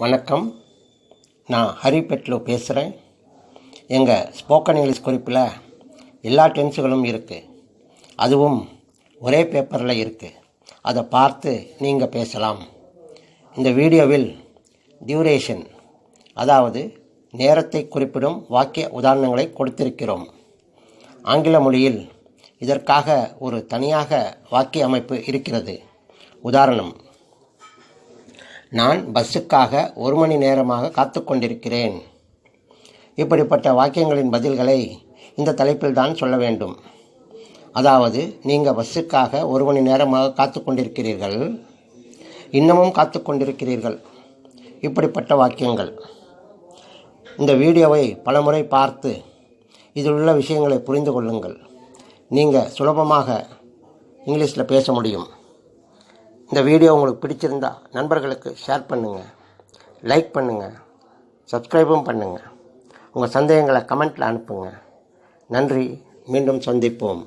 வணக்கம். நான் ஹரிபெட்லு பேசுகிறேன் எங்கள் ஸ்போக்கன் இங்கிலீஷ் குறிப்பில் எல்லா டென்ஸுகளும் இருக்குது அதுவும் ஒரே பேப்பரில் இருக்குது அதை பார்த்து நீங்கள் பேசலாம். இந்த வீடியோவில் டியூரேஷன் அதாவது நேரத்தை குறிப்பிடும் வாக்கிய உதாரணங்களை கொடுத்திருக்கிறோம். ஆங்கில மொழியில் இதற்காக ஒரு தனியாக வாக்கிய அமைப்பு இருக்கிறது. உதாரணம் நான் பஸ்ஸுக்காக ஒரு மணி நேரமாக காத்து கொண்டிருக்கிறேன். இப்படிப்பட்ட வாக்கியங்களின் பதில்களை இந்த தலைப்பில் தான் சொல்ல வேண்டும். அதாவது நீங்கள் பஸ்ஸுக்காக ஒரு மணி நேரமாக காத்து கொண்டிருக்கிறீர்கள். இன்னமும் காத்து கொண்டிருக்கிறீர்கள். இப்படிப்பட்ட வாக்கியங்கள். இந்த வீடியோவை பலமுறை பார்த்து இதில் உள்ள விஷயங்களை புரிந்து கொள்ளுங்கள். நீங்கள் சுலபமாக இங்கிலீஷில் பேச முடியும். இந்த வீடியோ உங்களுக்கு பிடிச்சிருந்தா நண்பர்களுக்கு ஷேர் பண்ணுங்கள் லைக் பண்ணுங்கள் சப்ஸ்கிரைபும் பண்ணுங்கள் உங்கள் சந்தேகங்களை கமெண்ட்டில் அனுப்புங்க. நன்றி. மீண்டும் சந்திப்போம்.